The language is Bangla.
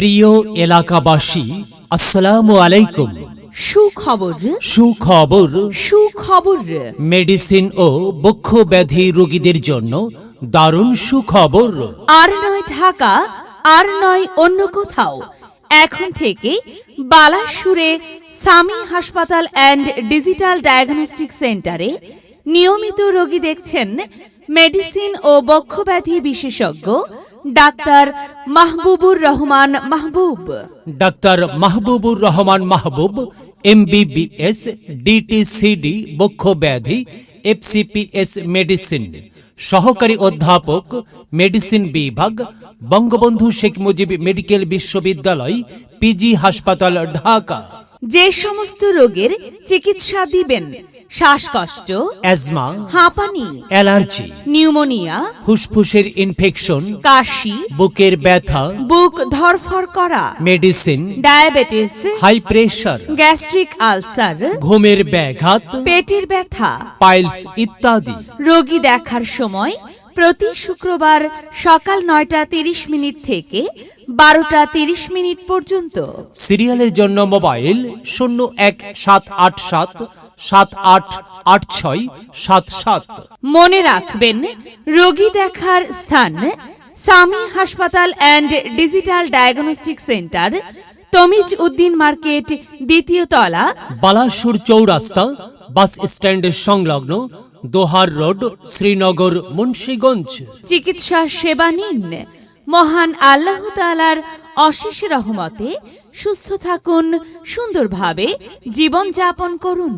প্রিয় এলাকাবাসী আসসালামু আলাইকুম। সুখবর। সুখবর। সুখবর। মেডিসিন ও বক্ষ ব্যাধি রোগীদের জন্য দারুণ সুখবর। আর নয় ঢাকা আর নয় অন্য কোথাও। এখন থেকে বালাসুরে সামি হাসপাতাল অ্যান্ড ডিজিটাল ডায়াগনস্টিক সেন্টারে নিয়মিত রোগী দেখছেন মেডিসিন ও বক্ষব্যাধি বিশেষজ্ঞ doctor Mahbubur Rahman Mahbub. Doctor Mahbubur Rahman Mahbub MBBS DTCD বক্ষ ব্যাধি এফসিপিএস মেডিসিন। সহকারী অধ্যাপক মেডিসিন বিভাগ বঙ্গবন্ধু শেখ মুজিব মেডিকেল বিশ্ববিদ্যালয় পিজি হাসপাতাল ঢাকা। যে সমস্ত রোগের চিকিৎসা দিবেন শ্বাসকষ্ট অ্যাজমা হাঁপানি অ্যালার্জি নিউমোনিয়া ফুসফুসের ইনফেকশন কাশি বুকের ব্যথা বুক ধরফর করা medicine diabetes high pressure gastric ulcer ঘুমের ব্যাঘাত পেটের ব্যথা পাইলস ইত্যাদি। রোগী দেখার সময় প্রতি শুক্রবার সকাল নয়টা তিরিশ মিনিট থেকে বারোটা তিরিশ মিনিট পর্যন্ত। সিরিয়ালের জন্য মোবাইল শূন্য এক সাত আট সাত সাত আট আট ছয় সাত সাত। মনে রাখবেন রোগী দেখার স্থান সামি হাসপাতাল and digital diagnostic centre Tamiz Uddin market দ্বিতীয় তলা। বালাসুর চৌরাস্তা বাস স্ট্যান্ডের সংলগ্ন দোহার রোড শ্রীনগর মুন্সীগঞ্জ। চিকিৎসা সেবা নিন। মহান আল্লাহ তালার অশেষ রহমতে সুস্থ থাকুন সুন্দরভাবে জীবনযাপন করুন।